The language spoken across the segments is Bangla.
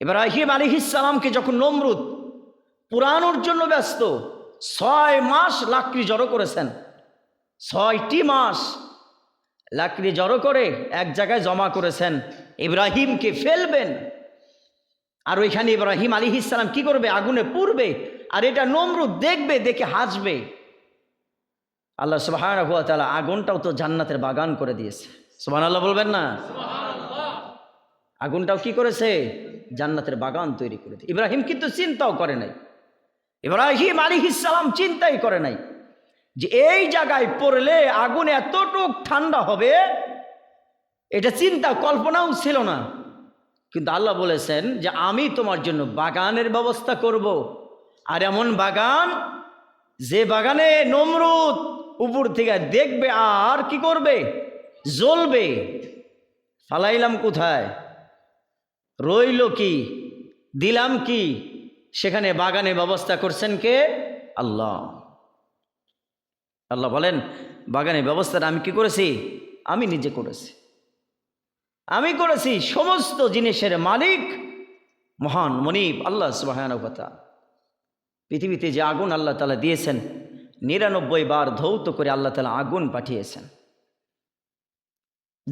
এবার আহিম আলিহিসালামকে যখন নমরুদ পুরানোর জন্য ব্যস্ত ছয় মাস লাকড়ি জড়ো করেছেন। ছয়টি মাস লাকড়ি জড়ো করে এক জায়গায় জমা করেছেন। ইব্রাহিমকে ফেলবেন। আর ওইখানে ইব্রাহিম আলী ইসলাম কি করবে? আগুনে পুড়বে। আর এটা নমরুদ দেখবে দেখে হাসবে। আল্লাহ সুবাহ আগুনটাও তো জান্নাতের বাগান করে দিয়েছে। সুবাহ আল্লাহ বলবেন না? আগুনটাও কি করেছে? জান্নাতের বাগান তৈরি করে দিয়ে ইব্রাহিম কিন্তু চিন্তাও করে নাই। ইব্রাহিম আলী ইসলাম চিন্তাই করে নাই যে এই জায়গায় পড়লে আগুন এতটুক ঠান্ডা হবে, এটা চিন্তা, কল্পনাও ছিল না। কিন্তু আল্লাহ বলেছেন যে আমি তোমার জন্য বাগানের ব্যবস্থা করব। আর এমন বাগান, যে বাগানে নমরুদ উপর থেকে দেখবে আর কি করবে? জ্বলবে। ফালাইলাম কোথায়? রইল কি? দিলাম কি? সেখানে বাগানে ব্যবস্থা করছেন কে? আল্লাহ। আল্লাহ বলেন বাগানের ব্যবস্থাটা আমি কি করেছি? আমি নিজে করেছি। আমি করেছি সমস্ত জিনিসের মালিক মহান মনিব আল্লাহ সুবাহানুকতা পৃথিবীতে যে আগুন আল্লাহ তালা দিয়েছেন, নিরানব্বই বার ধৌত করে আল্লাহ তালা আগুন পাঠিয়েছেন।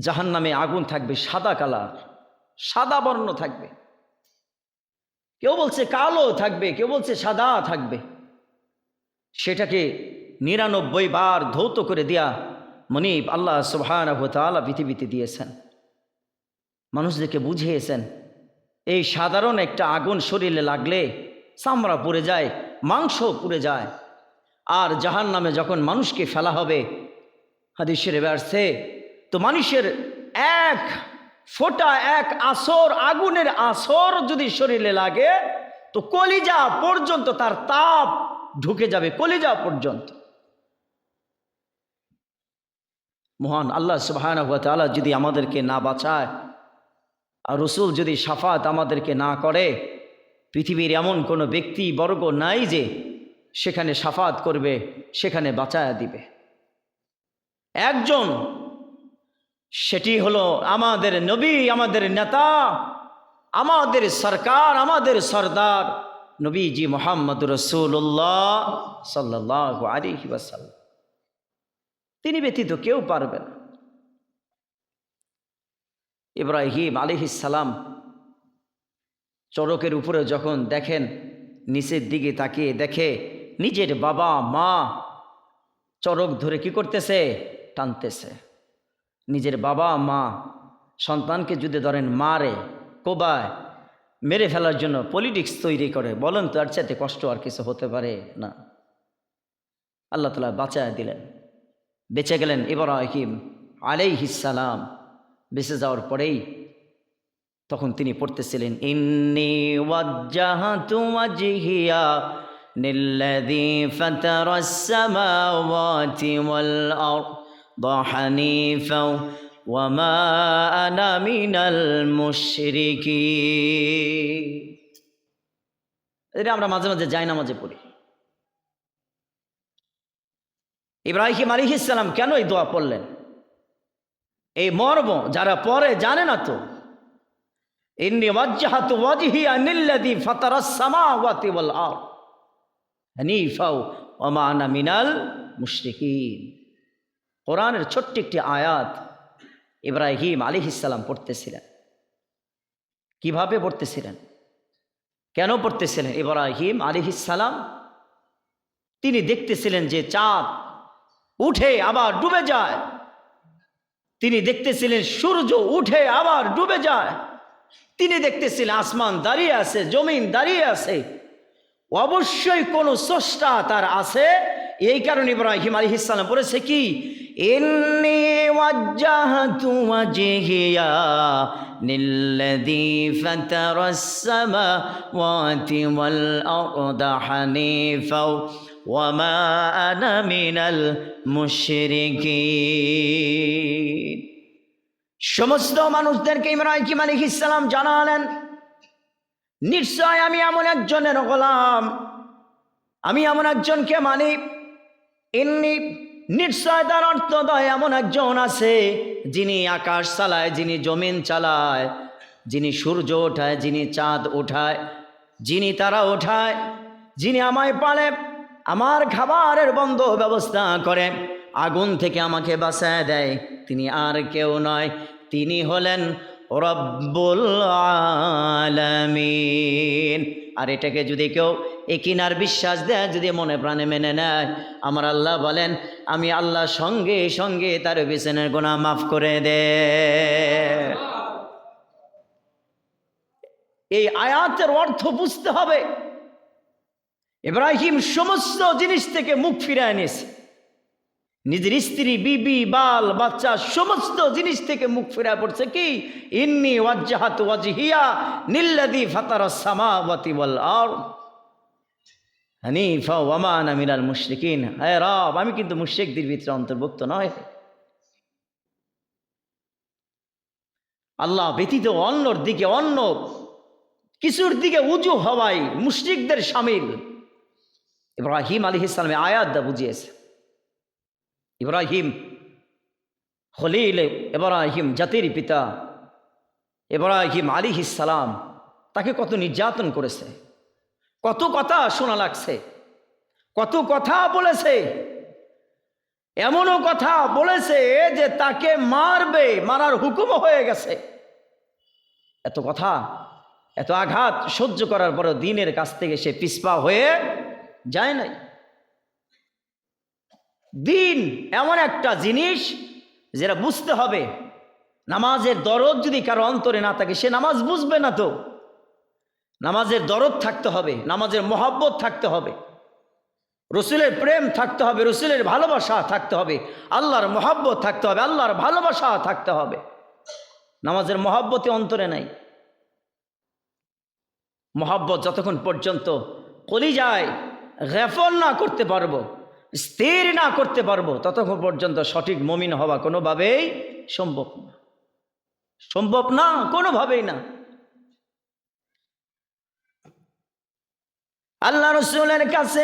জাহান নামে আগুন থাকবে সাদা কালার। সাদা বর্ণ থাকবে। কেউ বলছে কালো থাকবে, কেউ বলছে সাদা থাকবে। সেটাকে নিরানব্বই বার ধৌত করে দেয়া মনিব আল্লাহ সুবহান পৃথিবীতে দিয়েছেন। মানুষদেরকে বুঝিয়েছেন, এই সাধারণ একটা আগুন শরীরে লাগলে চামড়া পুড়ে যায়, মাংস পুড়ে যায়, আর জাহান নামে যখন মানুষকে ফেলা হবে, হাদিসের ব্যর্থে তো মানুষের এক ফোটা এক আসর, আগুনের আসর যদি শরীরে লাগে, তো কলিজা পর্যন্ত তার তাপ ঢুকে যাবে, কলিজা পর্যন্ত। মহান আল্লাহ সুবাহান যদি আমাদেরকে না বাঁচায়, আর রসুল যদি সাফাত আমাদেরকে না করে, পৃথিবীর এমন কোনো ব্যক্তি, বর্গ নাই যে সেখানে সাফাত করবে, সেখানে বাঁচায়া দিবে। একজন সেটি হলো আমাদের নবী, আমাদের নেতা, আমাদের সরকার, আমাদের সর্দার নবীজি মোহাম্মদ রসুল্লাহ সাল্লাহ আলী ওয়াসাল্লাম। তিনি ব্যতীত কেউ পারবে না। ইব্রাহিম আলিহিসাল্লাম চড়কের উপরে যখন দেখেন, নিচের দিকে তাকিয়ে দেখে, নিজের বাবা, মা চড়ক ধরে কি করতেছে? টানতেছে। নিজের বাবা, মা, সন্তানকে যদি ধরেন, মারে, কোবায়, মেরে ফেলার জন্য পলিটিক্স তৈরি করে। বলেন তো আর চাইতে কষ্ট আর কিছু হতে পারে না। আল্লাহ তালা বাঁচায় দিলেন। বেঁচে গেলেন ইব্রাহিম আলাইহিসালাম বেঁচে যাওয়ার পরেই তখন তিনি পড়তেছিলেন, ইন্নি আরদ। হানিফা ওয়ামা আনা মিনাল মুশরিকিন এটা আমরা মাঝে মাঝে যাই না মাঝে পড়ি। ইব্রাহিম আলিহিসাল্লাম কেন এই দোয়া পড়লেন? এই মর্ম যারা পরে জানে না তো। ইন্নি ওয়াজ্জাহাতু ওয়াজহি আনিল্লাযী ফাতারাস সামাওয়াতি ওয়াল আরদ। হানিফা ওয়া মা আনা মিনাল মুশরিকিন। কোরআনের ছোট্ট একটি আয়াত ইব্রাহিম আলিহিসাল্লাম পড়তেছিলেন। কীভাবে পড়তেছিলেন? কেন পড়তেছিলেন? ইব্রাহিম আলিহিসাল্লাম তিনি দেখতেছিলেন যে চাঁদ উঠে আবার ডুবে যায়। তিনি দেখতেছিলেন সূর্য উঠে আবার ডুবে যায়। তিনি দেখতেছিলেন আসমান দাঁড়িয়ে আছে, জমিন দাঁড়িয়ে আছে। অবশ্যই কোনো স্রষ্টা তার আছে। এই কারণে ইব্রাহিম আলী ইসলাম বলেছে কি? ইন্নি ওয়াজ্জাহাতু ওয়াজহিয়া লিল্লাযী ফাতারাস সামাওয়াতি ওয়াল আরদা হানিফা ওয়ামা আনা মিনাল মুশরিকিন সমস্ত মানুষদেরকে ইব্রাহিম আলী ইসলাম জানালেন, নিশ্চয় আমি এমন একজনের গোলাম, আমি এমন একজনকে মানি এমনি নিশ্চয় তার অর্থদয় এমন একজন আছে যিনি আকাশ চালায়, যিনি জমিন চালায়, যিনি সূর্য ওঠায়, যিনি চাঁদ ওঠায়, যিনি তারা ওঠায়, যিনি আমায় পালে, আমার খাবারের বন্ধ ব্যবস্থা করে, আগুন থেকে আমাকে বাঁচায় দেয়। তিনি আর কেউ নয়, তিনি হলেন রব্বুল আলামিন। আর এটাকে যদি কেউ একিনার বিশ্বাস দেয়, যদি মনে প্রাণে মেনে নেয়, আমার আল্লাহ বলেন, আমি আল্লাহ সঙ্গে সঙ্গে তার বিছানের গোনা মাফ করে দে। এই আয়াতের অর্থ বুঝতে হবে। ইব্রাহিম সমস্ত জিনিস থেকে মুখ ফিরে নিয়েছে নিজের স্ত্রী, বিবি, বাল, বাচ্চা, সমস্ত জিনিস থেকে মুখ ফিরা পড়ছে কি? ইন্নি ওয়াজ্জাহাত ওয়াজহিয়া নিল্লাদি ফাতার সামাওয়াতি ওয়াল আরদ। হানিফা ওয়ামান আমিরাল মুশরিকিন। হ্যাঁ রব, আমি কিন্তু মুশরিকদের ভিতরে অন্তর্ভুক্ত নয়। আল্লাহ ব্যতীত অন্যর দিকে অন্য কিছুর দিকে উজু হওয়াই মুশরিকদের সামিল। ইব্রাহিম আলী ইসলামে আয়াত বুঝিয়েছে। ইব্রাহিম, খলিল ইব্রাহিম জাতির পিতা ইব্রাহিম আলী ইসালাম তাকে কত নির্যাতন করেছে, কত কথা শোনা লাগছে, কত কথা বলেছে, এমনও কথা বলেছে যে তাকে মারবে, মারার হুকুম হয়ে গেছে। এত কথা, এত আঘাত সহ্য করার পরও দিনের কাছ থেকে সে পিসপা হয়ে যায় নাই। দিন এমন একটা জিনিস যেটা বুঝতে হবে। নামাজের দরদ যদি কারও অন্তরে না থাকে, সে নামাজ বুঝবে না তো। নামাজের দরদ থাকতে হবে, নামাজের মহাব্বত থাকতে হবে। রসুলের প্রেম থাকতে হবে, রসুলের ভালোবাসা থাকতে হবে। আল্লাহর মহাব্বত থাকতে হবে, আল্লাহর ভালোবাসা থাকতে হবে। নামাজের মহাব্বতে অন্তরে নাই। মহাব্বত যতক্ষণ পর্যন্ত কলি যায় রেফল না করতে পারব স্থির না করতে পারব, ততক্ষণ পর্যন্ত সঠিক মমিন হওয়া কোনোভাবেই সম্ভব না। সম্ভব না, কোনোভাবেই না। আল্লাহ রসুলের কাছে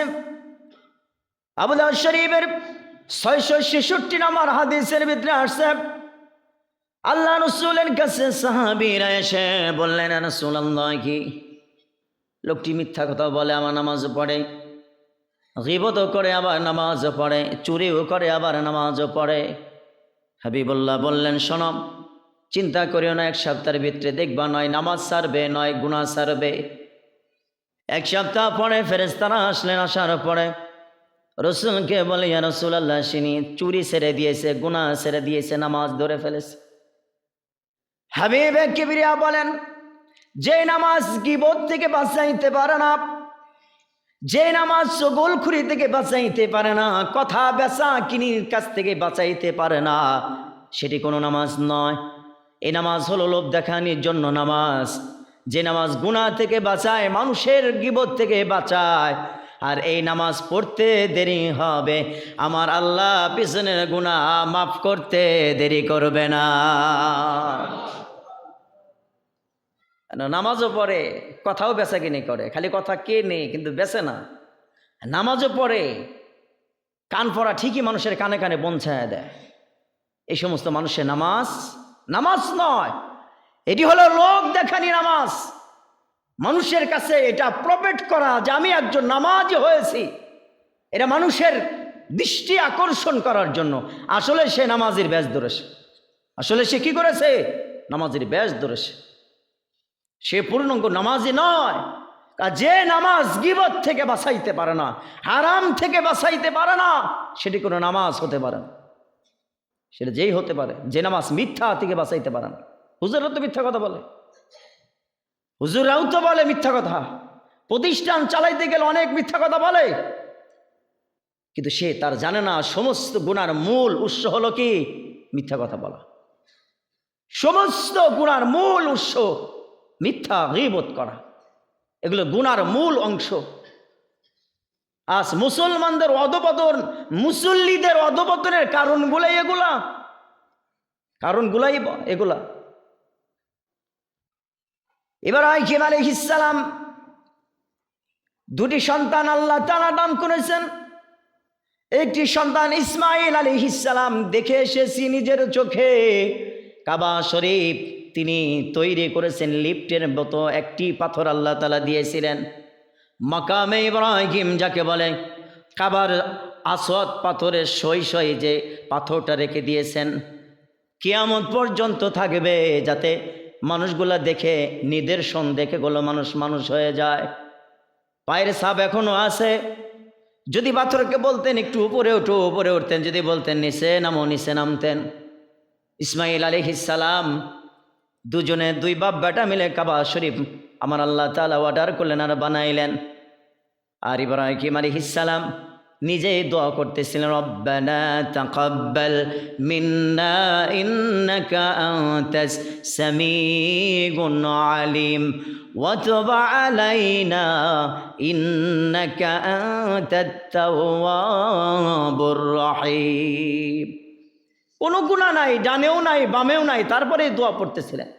আবুদাউ শরীফের ছয়শো ছেষট্টি নম্বর হাদিসের ভিতরে আসছে, আল্লাহ রসুলের কাছে সাহাবিরা এসে বললেন রসুল আল্লাহ কি? লোকটি মিথ্যা কথা বলে, আমার নামাজ পড়ে। গিবতও করে আবার নামাজও পড়ে, চুরিও করে আবার নামাজও পড়ে। হাবিবুল্লাহ বললেন সনম চিন্তা করিও না, এক সপ্তাহের ভিতরে দেখবা নয়, নামাজ সারবে, নয় গুণা সারবে। এক সপ্তাহ পরে ফেরেস্তারা আসলেন, আসার পরে রসুলকে বলে, ইয়া রসুল আল্লাহ সিনি চুরি সেরে দিয়েছে গুণা ছেড়ে দিয়েছে, নামাজ ধরে ফেলেছে। হাবিব কিবরিয়া বলেন, যে নামাজ গিবত থেকে বাঁচাইতে পারে না যে নামাজ খুরি থেকে বাঁচাইতে পারে না, কথা বেচা কিনির কাছ থেকে বাঁচাইতে পারে না, সেটি কোনো নামাজ নয়। এই নামাজ হলো লোভ দেখানির জন্য নামাজ। যে নামাজ গুণা থেকে বাঁচায়, মানুষের গিবত থেকে বাঁচায়, আর এই নামাজ পড়তে দেরি হবে। আমার আল্লাহ পিছনের গুণা মাফ করতে দেরি করবে না। নামাজও পড়ে, কথাও বেচা কিনে করে। খালি কথা কে নেই, কিন্তু বেচে না। নামাজও পড়ে, কান পড়া ঠিকই মানুষের কানে কানে পৌঁছায় দেয়। এই সমস্ত মানুষের নামাজ নামাজ নয়, এটি হলো লোক দেখানি নামাজ। মানুষের কাছে এটা প্রপেট করা যে আমি একজন নামাজ হয়েছি। এটা মানুষের দৃষ্টি আকর্ষণ করার জন্য। আসলে সে নামাজের ব্যাস ধরেছে। আসলে সে কি করেছে? নামাজের ব্যাস ধরেছে। সে পূর্ণাঙ্গ নামাজি নয়। যে নামাজ গিবত থেকে বাঁচাইতে পারে না, হারাম থেকে বাঁচাইতে পারে না, সেটি কোনো নামাজ হতে পারে না। সেটা যেই হতে পারে, যে নামাজ মিথ্যা থেকে বাঁচাইতে পারে না। হুজুরও তো মিথ্যা কথা বলে। হুজুরাও তো বলে মিথ্যা কথা। প্রতিষ্ঠান চালাইতে গেলে অনেক মিথ্যা কথা বলে। কিন্তু সে তার জানে না, সমস্ত গুণার মূল উৎস হলো কি? মিথ্যা কথা বলা। সমস্ত গুণার মূল উৎস মিথ্যা গিবত করা। এগুলো গুনার মূল অংশ। আজ মুসলমানদের অধপতন, মুসল্লিদের অধপতনের কারণগুলাই এগুলা। কারণগুলাই এগুলা। এবার আইকিম আলী ইসালাম দুটি সন্তান আল্লাহ তালা দান করেছেন। একটি সন্তান ইসমাইল আলী ইসালাম দেখে এসেছি নিজের চোখে কাবা শরীফ। তিনি তৈরি করেছেন লিফটের মতো একটি পাথর আল্লাহ তালা দিয়েছিলেন। মাকামে ইব্রাহিম যাকে বলে কাবার আসওয়াদ পাথরের সই সই যে পাথরটা রেখে দিয়েছেন, কিয়ামত পর্যন্ত থাকবে যাতে মানুষগুলা দেখে, নিদর্শন দেখে গুলো মানুষ মানুষ হয়ে যায়। পায়ের সাপ এখনও আছে। যদি পাথরকে বলতেন, একটু উপরে উঠো, উপরে উঠতেন, যদি বলতেন, নিচে নামো, নিচে নামতেন। ইসমাইল আলিহিসালাম দুজনে দুই বাপ বেটা মিলে কাবা শরীফ আমার আল্লাহ তালা অর্ডার করলেন আর বানাইলেন আর ইব্রাহিম আলিহিসালাম নিজেই দোয়া করতেছিলেন রব্বানা তাকাব্বাল মিন্না ইন্নাকা আনতাস সামিউন আলিম وتب علينا إنك أنت التواب الرحيم কোনো গুণা নাই ডানেও নাই বামেও নাই তারপরে দোয়া পড়তেছিলেন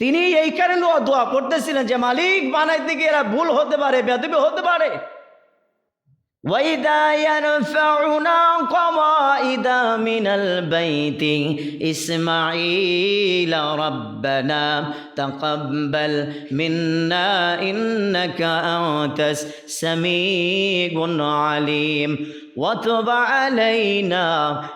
তিনি এই কারণে দোয়া পড়তেছিলেন যে মালিক বানাইতে গিয়ে এরা ভুল হতে পারে বেদবে হতে পারে وإذا يرفعنا قواعد من البيت إسماعيل ربنا تقبل منا إنك أنت السميع العليم وتب علينا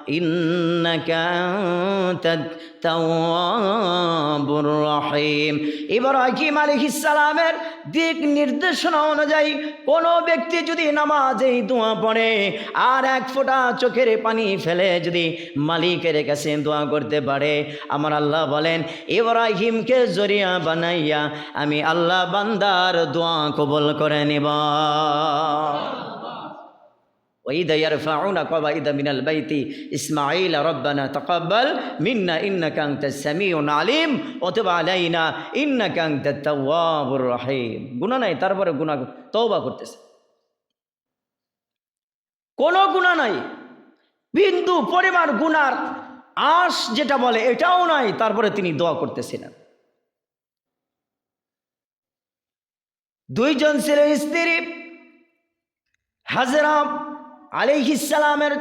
إنك أنت التواب الرحيم ইব্রাহিম আলাইহিস সালামের দিক নির্দেশনা অনুযায়ী কোনো ব্যক্তি যদি নামাজেই দোয়া পড়ে আর এক ফোঁটা চোখের পানি ফেলে যদি মালিকের কাছে দোয়া করতে পারে আমার আল্লাহ বলেন ইব্রাহিমকে জরিয়া বানাইয়া আমি আল্লাহ বান্দার দোয়া কবুল করে নিব মিনাল বাইতি। ইসমাইল নাই, তারপরে গুনাহ করতেছে। কোন গুণা নাই। বিন্দু, পরিমাণ গুনার আশ যেটা বলে এটাও নাই, তারপরে তিনি দোয়া করতেছিলেন। দুইজন ছিলেন স্ত্রী, হাজরা আলিহিসালামের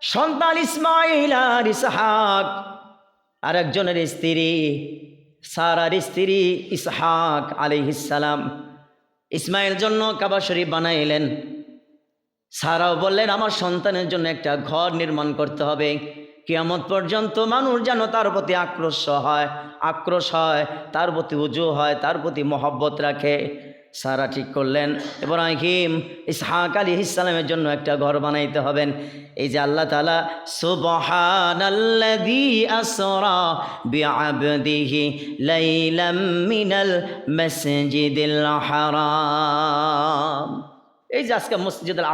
সন্তান ইসমাইল আর ইসহাক। আর একজনের স্ত্রী, সারার স্ত্রী ইসহাক আলিহিসালাম ইসমাইল জন্য কাবা শরীফ বানাইলেন। সারাও বললেন, আমার সন্তানের জন্য একটা ঘর নির্মাণ করতে হবে। কিয়ামত পর্যন্ত মানুষ যেন তার প্রতি আক্রোশ হয় আক্রোশ হয়, তার প্রতি উজু হয়, তার প্রতি মহব্বত রাখে। সারা ঠিক করলেন। ইব্রাহিম, ইসহাক আলী ইসলামের জন্য একটা ঘর বানাইতে হবেন। এই যে আল্লাহ তালা সুবহানাল্লাযী আসরা এই যে আজকে মসজিদ আল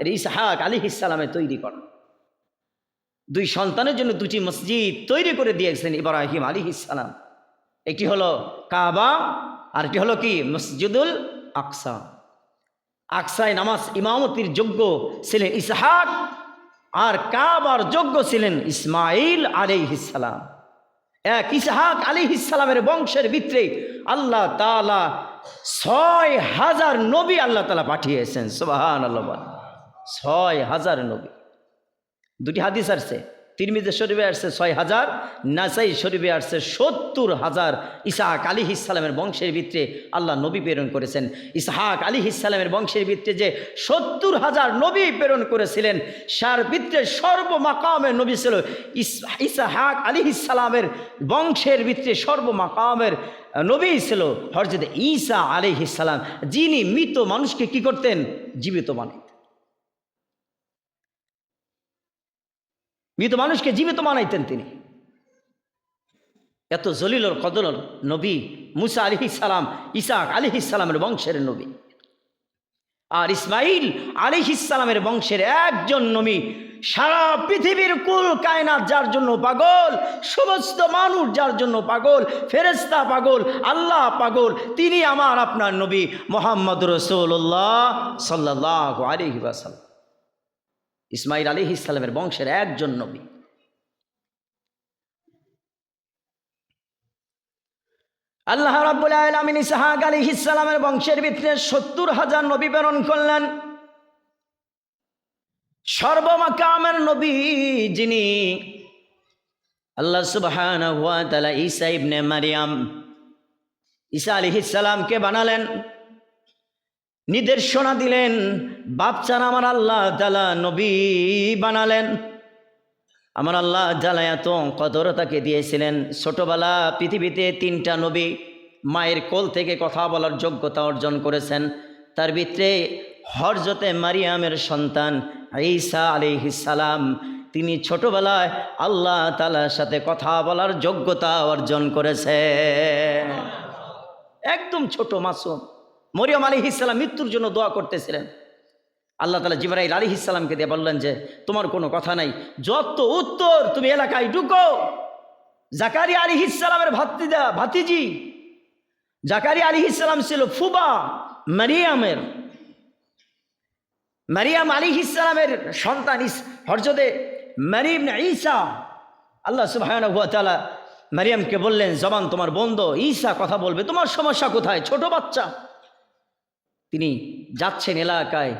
এর ইসহাক আলী ইসলামে তৈরি করা। দুই সন্তানের জন্য দুটি মসজিদ তৈরি করে দিয়েছেন ইব্রাহিম আলী ইসলাম একটি হলো কাবা আর একটি হলো কি? মসজিদুল আকসা। আকসায় নামাজ ইমামতির যোগ্য ছিলেন ইসহাক, আর কাবার যোগ্য ছিলেন ইসমাইল আলী ইসালাম এক ইসহাক আলী ইসালামের বংশের ভিতরে আল্লাহ তালা ছয় হাজার নবী আল্লাহ তালা পাঠিয়েছেন সুবাহান আল্লাহ ছয় হাজার নবী। দুটি হাদিস আসছে। তিরমিজে শরীফে আসছে ছয় হাজার, নাসাই শরীফে আসছে সত্তর হাজার। ইসাহাক আলী ইসালামের বংশের ভিতরে আল্লাহ নবী প্রেরণ করেছেন। ইসাহাক আলী ইসালামের বংশের ভিত্তে যে সত্তর হাজার নবী প্রেরণ করেছিলেন, সার ভিতরে সর্বমাকামের নবী ছিল ইসাহাক আলী ইসালামের বংশের ভিতরে সর্বমাকামের নবী ছিল হরজত ঈসা আলী ইসালাম যিনি মৃত মানুষকে কি করতেন? জীবিত বানাইতেন মৃত মানুষকে জীবিত বানাইতেন তিনি। এত জলিলর কদলর নবী মুসা আলি সালাম, ইসাক আলি ইসালামের বংশের নবী। আর ইসমাইল আলি ইসালামের বংশের একজন নবী। সারা পৃথিবীর কুল কায়নাত যার জন্য পাগল, সমস্ত মানুষ যার জন্য পাগল ফেরেস্তা পাগল, আল্লাহ পাগল, তিনি আমার আপনার নবী মোহাম্মদ রসুল্লাহ সাল্লাহ আলি ওয়াসাল্লাম। ইসমাইল আলী ইসলামের বংশের একজন নবী। আল্লাহ রাব্বুল আলামিন আলী ইসলামের বংশের ভিতরে সত্তর হাজার নবী প্রেরণ করলেন। সর্বমাকামের নবী যিনি আল্লাহ তাআলা ঈসা ইবনে মারিয়াম ঈসা আলাইহিস সালামকে বানালেন। নির্দেশনা দিলেন বাপচার আমার আল্লাহ তাআলা নবী বানালেন। আমার আল্লাহ তাআলা এত কদর তাকে দিয়েছিলেন। ছোটবেলা পৃথিবীতে তিনটা নবী মায়ের কোল থেকে কথা বলার যোগ্যতা অর্জন করেছেন। তার ভিতরে হরজতে মারিয়ামের সন্তান ঈসা সালাম, তিনি ছোটবেলায় আল্লাহ তালার সাথে কথা বলার যোগ্যতা অর্জন করেছে একদম ছোট মাসুম। মরিয়ম আলী ইসলাম মৃত্যুর জন্য দোয়া করতেছিলেন। আল্লাহ তালা জিবরাইল আলী ইসলামকে দিয়ে বললেন যে, তোমার কোনো কথা নাই। যত উত্তর তুমি এলাকায় ঢুকো জাকারি আলী ইসলামের ভাতিদা ভাতিজি জাকারি আলী ইসলাম ছিল ফুবা মারিয়ামের। মারিয়াম আলী ইসলামের সন্তান হরজদে মারিম ঈসা। আল্লাহ সুবাহ মারিয়ামকে বললেন, জবান তোমার বন্ধ। ঈসা কথা বলবে। তোমার সমস্যা কোথায়? ছোট বাচ্চা। তিনি যাচ্ছেন এলাকায়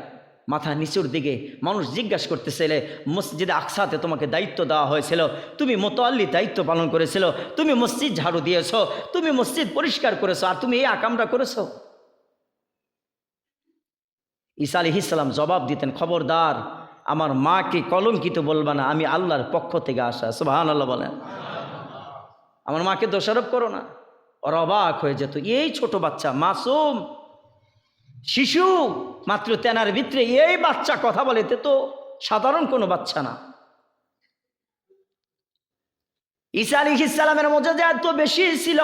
মাথা নিচুর দিকে। মানুষ জিজ্ঞাসা করতেছিলে, মসজিদে আকসাতে তোমাকে দায়িত্ব দেওয়া হয়েছিল? তুমি মোতাল্লি দায়িত্ব পালন করেছিল? তুমি মসজিদ ঝাড়ু দিয়েছ? তুমি মসজিদ পরিষ্কার করেছ? আর তুমি এই আকামটা করেছ? ঈসা আলি ইসলাম জবাব দিতেন, খবরদার, আমার মাকে কলঙ্কিত বলবা না, আমি আল্লাহর পক্ষ থেকে আসা। সুবাহান আল্লাহ বলেন। আমার মাকে দোষারোপ করো না। অবাক হয়ে যেত, এই ছোট বাচ্চা, মাসুম শিশু মাত্র তেনার ভিতরে এই বাচ্চা কথা বলে তে তো সাধারণ কোনো বাচ্চা না। ঈসা আলী ইসালামের মজা যে এত বেশি ছিল।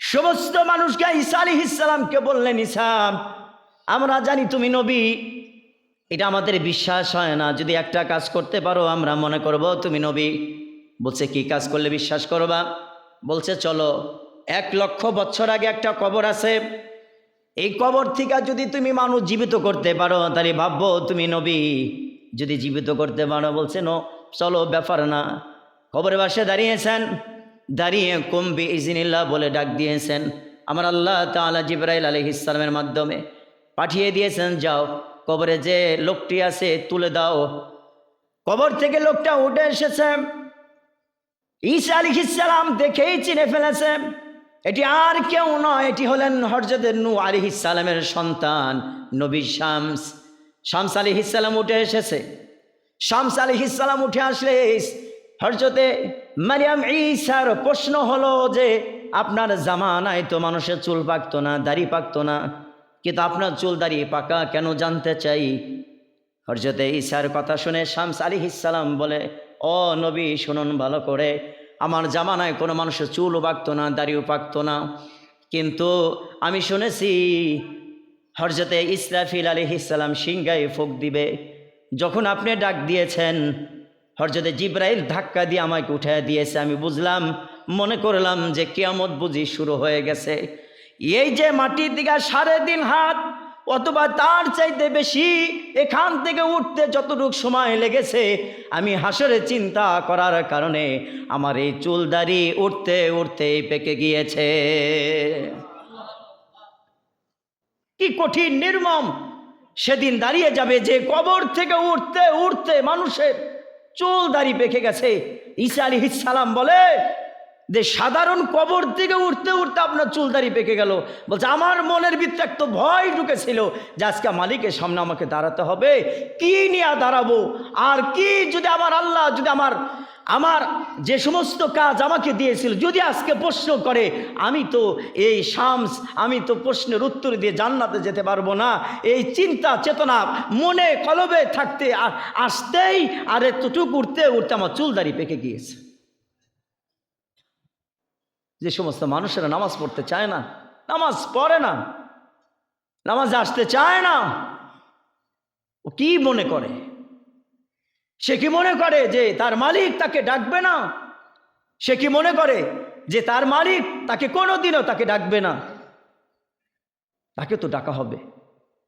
সমস্ত মানুষকে ঈসা আলী ইসালামকে বললেন ইসাম আমরা জানি তুমি নবী। এটা আমাদের বিশ্বাস হয় না। যদি একটা কাজ করতে পারো, আমরা মনে করব তুমি নবী। বলছে, কি কাজ করলে বিশ্বাস করবা? বলছে, চলো, এক লক্ষ বছর আগে একটা কবর আছে। এই কবর থেকে যদি তুমি মানুষ জীবিত করতে পারো, তাহলে ভাববো তুমি নবী। যদি জীবিত করতে পারো, বলছে, নো, চলো, ব্যাপার না। কবরের বাসে দাঁড়িয়েছেন। দাঁড়িয়ে কমবি ইজিনিল্লাহ বলে ডাক দিয়েছেন। আমার আল্লাহ তালা জিব্রাইল আলহ ইসলামের মাধ্যমে পাঠিয়ে দিয়েছেন, যাও, কবরে যে লোকটি আছে, তুলে দাও। কবর থেকে লোকটা উঠে এসেছে। ঈসা আলী ইসালাম দেখেই চিনে ফেলেছে। এটি আর কেউ নয়, এটি হলেন হরজদের নু আলী ইসালামের সন্তান নবী শামস। শামস আলী ইসালাম উঠে এসেছে। শামস আলী ইসালাম উঠে আসলে হরজতে মারিয়াম ঈসার প্রশ্ন হলো যে, আপনার জামানায় তো মানুষের চুল পাকতো না, দাড়ি পাকতো না। কিন্তু আপনার চুল দাড়ি পাকা কেন জানতে চাই? হরজতে ঈশার কথা শুনে শামস আলী ইসালাম বলে, ও নবী, শুনুন ভালো করে। আমার জামানায় কোনো মানুষের চুলও পাকতো না, দাড়িও পাকতো না। কিন্তু আমি শুনেছি হরজতে ইসরাফিল আলী ইসালাম সিংগায় ফোক দিবে। যখন আপনি ডাক দিয়েছেন হরজতে জিব্রাইল ধাক্কা দিয়ে আমাকে উঠে দিয়েছে। আমি বুঝলাম, মনে করলাম যে কেয়ামত বুঝি শুরু হয়ে গেছে। এই যে মাটির দিকে সাড়ে তিন হাত অথবা তার চাইতে বেশি এখান থেকে উঠতে যতটুক সময় লেগেছে, আমি হাসরে চিন্তা করার কারণে আমার এই চুল দাড়ি উঠতে উঠতে পেকে গিয়েছে। কি কঠিন নির্মম! সেদিন দাঁড়িয়ে যাবে যে কবর থেকে উঠতে উঠতে মানুষের চুল দাড়ি পেকে গেছে। ঈসা আলী বলে যে সাধারণ কবর থেকে উঠতে উঠতে আপনার চুলদারি পেকে গেল। বলছে, আমার মনের ভিতরে একটা ভয় ঢুকেছিল যে আজকে মালিকের সামনে আমাকে দাঁড়াতে হবে। কি নিয়ে দাঁড়াবো? আর কি যদি আমার আল্লাহ, যদি আমার আমার যে সমস্ত কাজ আমাকে দিয়েছিল, যদি আজকে প্রশ্ন করে, আমি তো এই শামস, আমি তো প্রশ্নের উত্তর দিয়ে জান্নাতে যেতে পারব না। এই চিন্তা, চেতনা, মনে, কলবে থাকতে আসতেই আর এতটুকু উঠতে উঠতে আমার চুলদারি পেকে গিয়েছে। যে সমস্ত মানুষেরা নামাজ পড়তে চায় না, নামাজ পড়ে না, নামাজ আসতে চায় না, ও কি মনে করে? সে কি মনে করে যে তার মালিক তাকে ডাকবে না? সে কি মনে করে যে তার মালিক তাকে কোনোদিনও তাকে ডাকবে না? তাকে তো ডাকা হবে।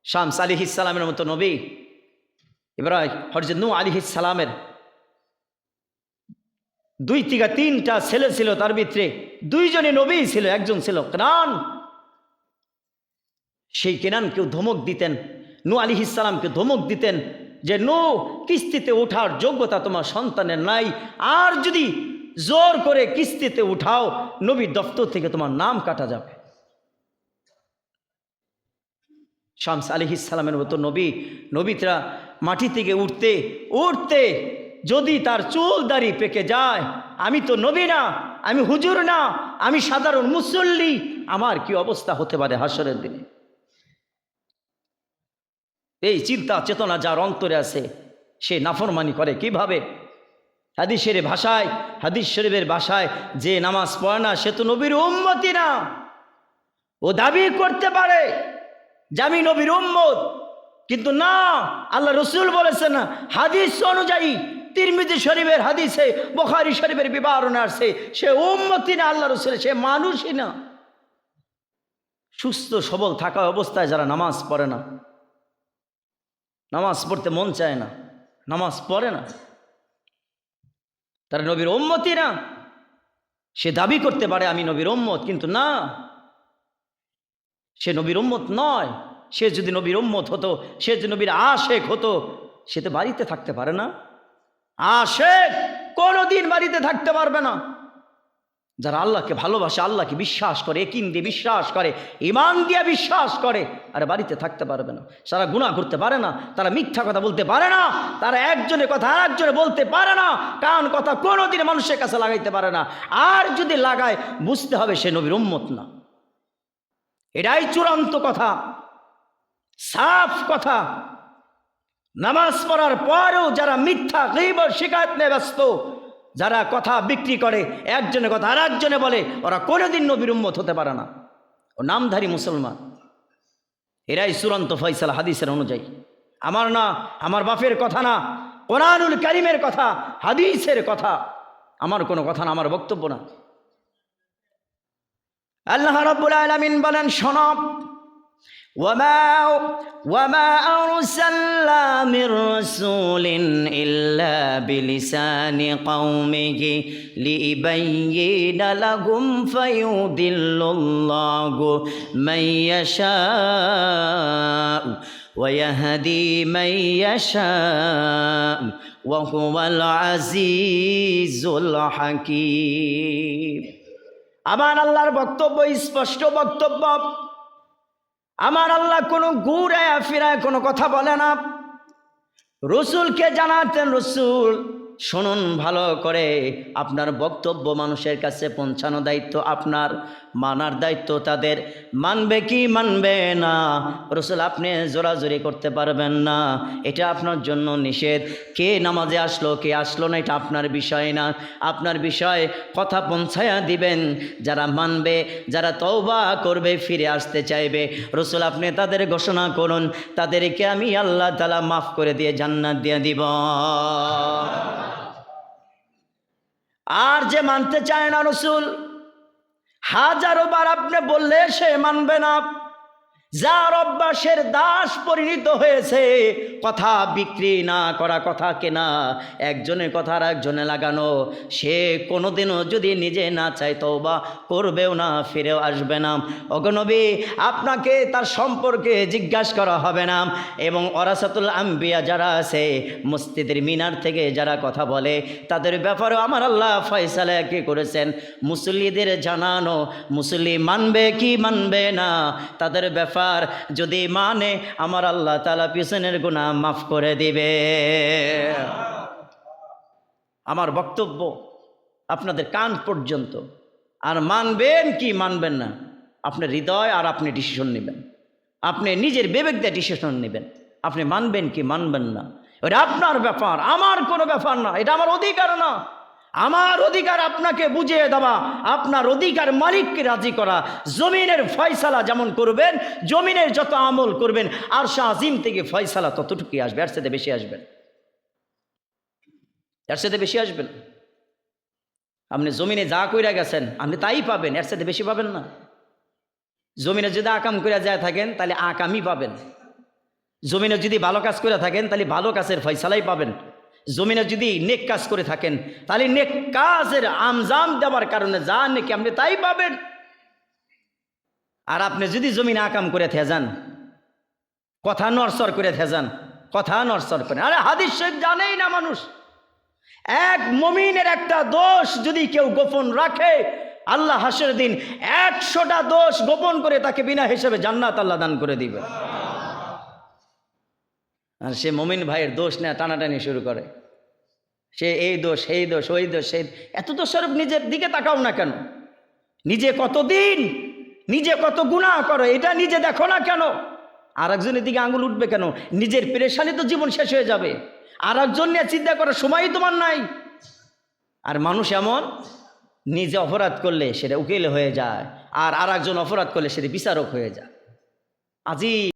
শামস আলী ইসালামের মতো নবী। এবার হরজত নু আলী ইসালামের দুই থেকে তিনটা ছেলে ছিল তার ভিতরে। দুইজনে নবী ছিল, একজন ছিল কেনান। সেই কেনানকেও ধমক দিতেন নু আলী ইসালামকে ধমক দিতেন যে নো কিস্তিতে ওঠার যোগ্যতা তোমার সন্তানের নাই। আর যদি জোর করে কিস্তিতে উঠাও, নবীর দফতর থেকে তোমার নাম কাটা যাবে। শামস আলী ইসালামের মতো নবী, নবীতরা মাটি থেকে উঠতে উঠতে যদি তার চুল দাড়ি পেকে যায়, আমি তো নবী না, আমি হুজুর না, আমি সাধারণ মুসল্লি, আমার কি অবস্থা হতে পারে হাসরের দিনে? এই চিন্তা চেতনা যার অন্তরে আছে, সে নাফরমানি করে কীভাবে? হাদিসের ভাষায়, হাদিস শরীফের ভাষায়, যে নামাজ পড়ে না, সে তো নবীর উম্মতি না। ও দাবি করতে পারে যে আমি নবীর উম্মত, কিন্তু না, আল্লাহ রসুল বলেছেন হাদিস অনুযায়ী তিরমিজি শরীফের হাদিসে, বখারি শরীফের বিবরণে আসছে সে উম্মতি না আল্লাহ রসুল সে মানুষই না। সুস্থ, সবল থাকা অবস্থায় যারা নামাজ পড়ে না, নামাজ পড়তে মন চায় না, নামাজ পড়ে না, তারা নবীর উম্মতি না। সে দাবি করতে পারে, আমি নবীর উম্মত কিন্তু না। সে নবীর উম্মত নয়। সে যদি নবীর উম্মত হতো, সে যদি নবীর আশেক হতো, সে তো বাড়িতে থাকতে পারে না। আশেক কোনোদিন বাড়িতে থাকতে পারবে না। যারা আল্লাহকে ভালোবাসে, আল্লাহকে বিশ্বাস করে, একিন দিয়ে বিশ্বাস করে ইমান দিয়ে বিশ্বাস করে আর বাড়িতে থাকতে পারবে না। সারা গুণা করতে পারে না, তারা মিথ্যা কথা বলতে পারে না, তারা একজনের কথা আর একজনে বলতে পারে না, কান কথা কোনোদিন মানুষের কাছে লাগাইতে পারে না। আর যদি লাগায়, বুঝতে হবে সে নবীর উম্মত না। এটাই চূড়ান্ত কথা, সাফ কথা। নামাজ পড়ার পরেও যারা মিথ্যা, গরিবর শিকায়ত নিয়ে ব্যস্ত, যারা কথা বিক্রি করে, একজনের কথা আর একজনে বলে, ওরা কোনোদিন নবীর উম্মত হতে পারে না। ও নামধারী মুসলমান। এরাই চূড়ান্ত ফয়সালা হাদিসের অনুযায়ী। আমার না, আমার বাপের কথা না, কোরআনুল করিমের কথা, হাদিসের কথা, আমার কোনো কথা না, আমার বক্তব্য না। আল্লাহ রব্বুল আলমিন বলেন সনব وما وما أرسلنا من رسول إلا بلسان قومه ليبين لهم فيضل الله من يشاء ويهدي من يشاء وهو العزيز الحكيم আমার আল্লাহর বক্তব্য স্পষ্ট বক্তব্য আমার আল্লাহ কোনো ঘুরায় ফিরায় কোনো কথা বলে না। রসুলকে জানাতেন রসুল শুনুন ভালো করে, আপনার বক্তব্য মানুষের কাছে পৌঁছানো দায়িত্ব আপনার, মানার দায়িত্ব তাদের। মানবে কি মানবে না? রসুল, আপনি জোরাজোরি করতে পারবেন না। এটা আপনার জন্য নিষেধ। কে নামাজে আসলো, কে আসলো না, এটা আপনার বিষয় না। আপনার বিষয় কথা পৌঁছায়া দিবেন। যারা মানবে, যারা তওবা করবে, ফিরে আসতে চাইবে। রসুল, আপনি তাদের ঘোষণা করুন। তাদেরকে আমি আল্লাহ তালা মাফ করে দিয়ে জান্নাত দিয়ে দিব। আর যে মানতে চায় না রসুল হাজারো বার আপনি বললে সে মানবে না। যার অভ্যাসের দাস পরিণত হয়েছে, কথা বিক্রি না করা কথা কেনা, একজনের কথা আর একজনে লাগানো, সে কোনোদিনও যদি নিজে না চাইতো বা করবেও না, ফিরেও আসবে না। অগনবী আপনাকে তার সম্পর্কে জিজ্ঞাসা করা হবে না। এবং অরাসাতুল আম্বিয়া যারা আছে, মসজিদের মিনার থেকে যারা কথা বলে, তাদের ব্যাপারেও আমার আল্লাহ ফয়সালা কি করেছেন? মুসল্লিদের জানানো, মুসল্লি মানবে কি মানবে না? তাদের ব্যাপার যদি মানে আমার আল্লাহ তালা পিছনের গুণা মাফ করে দিবে। আমার বক্তব্য আপনাদের কান পর্যন্ত। আর মানবেন কি, মানবেন না? আপনার হৃদয় আর আপনি ডিসিশন নেবেন। আপনি নিজের বিবেক দিয়ে ডিসিশন নেবেন। আপনি মানবেন কি, মানবেন না? এটা আপনার ব্যাপার, আমার কোনো ব্যাপার না, এটা আমার অধিকার না। আমার অধিকার আপনাকে বুঝিয়ে দেওয়া, আপনার অধিকার মালিককে রাজি করা। জমিনের ফয়সালা যেমন করবেন, জমিনের যত আমল করবেন, আর শাহ আজিম থেকে ফয়সালা ততটুকুই আসবে, এর সাথে বেশি আসবেন এর সাথে বেশি আসবেন আপনি জমিনে যা কইরা গেছেন, আপনি তাই পাবেন, এর সাথে বেশি পাবেন না। জমিনে যদি আকাম করে যায় থাকেন, তাহলে আকামই পাবেন। জমিনে যদি ভালো কাজ করে থাকেন, তাহলে ভালো কাজের ফয়সালাই পাবেন। জমিনে যদি নেক কাজ করে থাকেন, তাহলে নেক কাজের আমজাম দেওয়ার কারণে যা নেকি আপনি তাই পাবেন। আর আপনি যদি জমিনে আকাম করে থেজান, কথা নরসর করে থেজান, কথা নরসর করে। আরে হাদিস শরীফ জানেই না মানুষ। এক মমিনের একটা দোষ যদি কেউ গোপন রাখে, আল্লাহ হাসের দিন একশোটা দোষ গোপন করে তাকে বিনা হিসেবে জান্নাত আল্লাহ দান করে দিবে। আর সে মমিন ভাইয়ের দোষ নেওয়া টানাটানি শুরু করে। সে এই দোষ এই দোষ, ওই দোষ, সেই এত তো স্বরূপ নিজের দিকে তাকাও না কেন? নিজে কতদিন নিজে কত গুণা করো, এটা নিজে দেখো না কেন? আর একজনের দিকে আঙুল উঠবে কেন? নিজের পেরেশানি তো জীবন শেষ হয়ে যাবে। আর একজন নিয়ে চিন্তা করার সময়ই তোমার নাই। আর মানুষ এমন, নিজে অপরাধ করলে সেটা উকিল হয়ে যায়, আর আর একজন অপরাধ করলে সেটা বিচারক হয়ে যায়। আজি